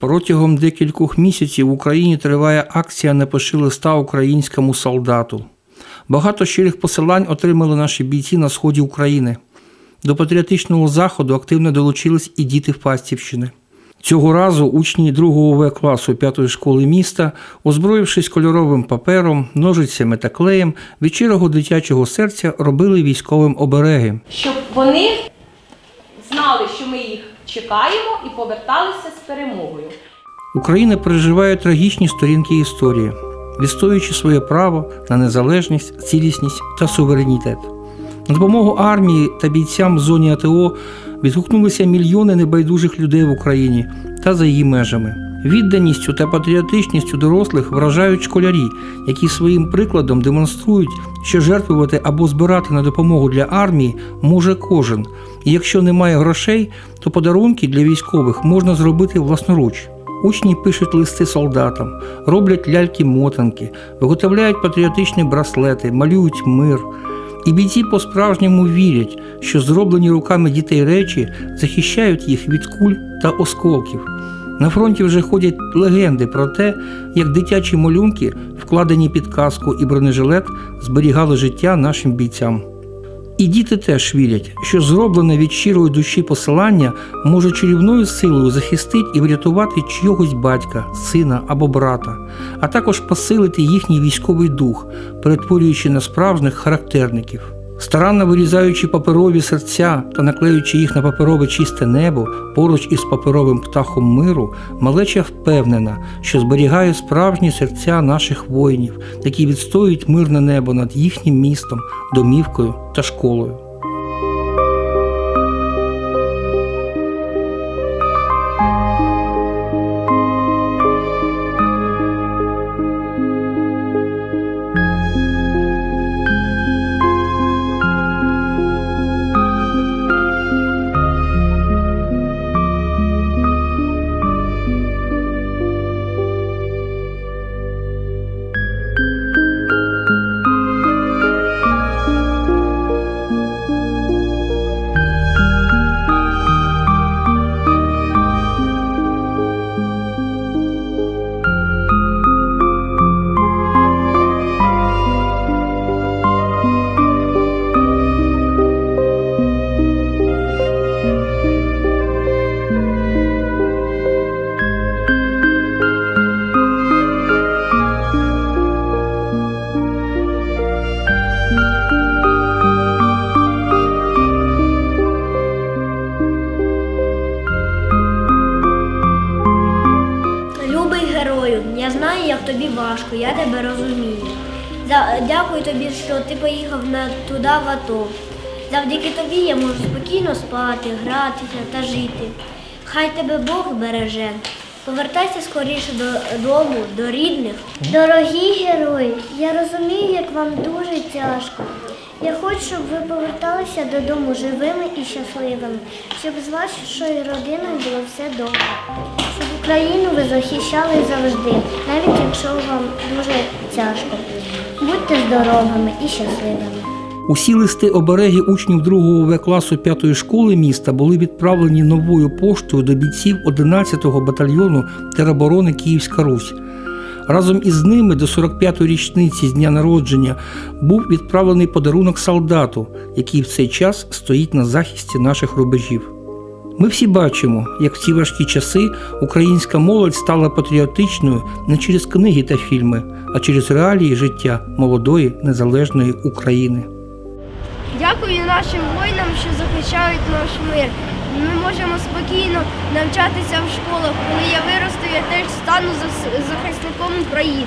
Протягом декількох місяців в Україні триває акція «Напиши листа українському солдату. Багато щирих посилань отримали наші бійці на сході України. До патріотичного заходу активно долучились і діти Фастівщини. Цього разу учні 2 В класу 5 школи міста, озброївшись кольоровим папером, ножицями та клеєм, від щирого дитячого серця робили військовим обереги. щоб вони знали, що ми їх чекаємо і поверталися з перемогою. Україна переживає трагічні сторінки історії, відстоюючи своє право на незалежність, цілісність та суверенітет. На допомогу армії та бійцям в зоні АТО відгукнулися мільйони небайдужих людей в Україні та за її межами. Відданістю та патріотичністю дорослих вражають школярі, які своїм прикладом демонструють, що жертвувати або збирати на допомогу для армії може кожен. І якщо немає грошей, то подарунки для військових можна зробити власноруч. Учні пишуть листи солдатам, роблять ляльки-мотанки, виготовляють патріотичні браслети, малюють мир. І бійці по-справжньому вірять, що зроблені руками дітей речі захищають їх від куль та осколків. На фронті вже ходять легенди про те, як дитячі малюнки, вкладені під каску і бронежилет, зберігали життя нашим бійцям. І діти теж вірять, що зроблене від щирої душі посилання може чарівною силою захистити і врятувати чогось батька, сина або брата, а також посилити їхній військовий дух, перетворюючи на справжніх характерників. Старанно вирізаючи паперові серця та наклеюючи їх на паперове чисте небо поруч із паперовим птахом миру, малеча впевнена, що зберігає справжні серця наших воїнів, які відстоюють мирне небо над їхнім містом, домівкою та школою. Знаю, як тобі важко, я тебе розумію. Дякую тобі, що ти поїхав на туди в АТО. Завдяки тобі я можу спокійно спати, гратися та жити. Хай тебе Бог береже. Повертайся скоріше додому, до рідних. Дорогі герої, я розумію, як вам дуже тяжко. Я хочу, щоб ви поверталися додому живими і щасливими, щоб з вашою родиною було все добре, щоб Україну ви захищали завжди, навіть якщо вам дуже тяжко. Будьте здоровими і щасливими. Усі листи обереги учнів 2 В класу 5 школи міста були відправлені новою поштою до бійців 11-го батальйону тероборони Київська Русь. Разом із ними до 45-ї річниці з дня народження був відправлений подарунок солдату, який в цей час стоїть на захисті наших рубежів. Ми всі бачимо, як в ці важкі часи українська молодь стала патріотичною не через книги та фільми, а через реалії життя молодої незалежної України. Дякую нашим воїнам, що захищають наш мир. Ми можемо спокійно навчатися в школах. Коли я виросту, я теж стану зас- законом України.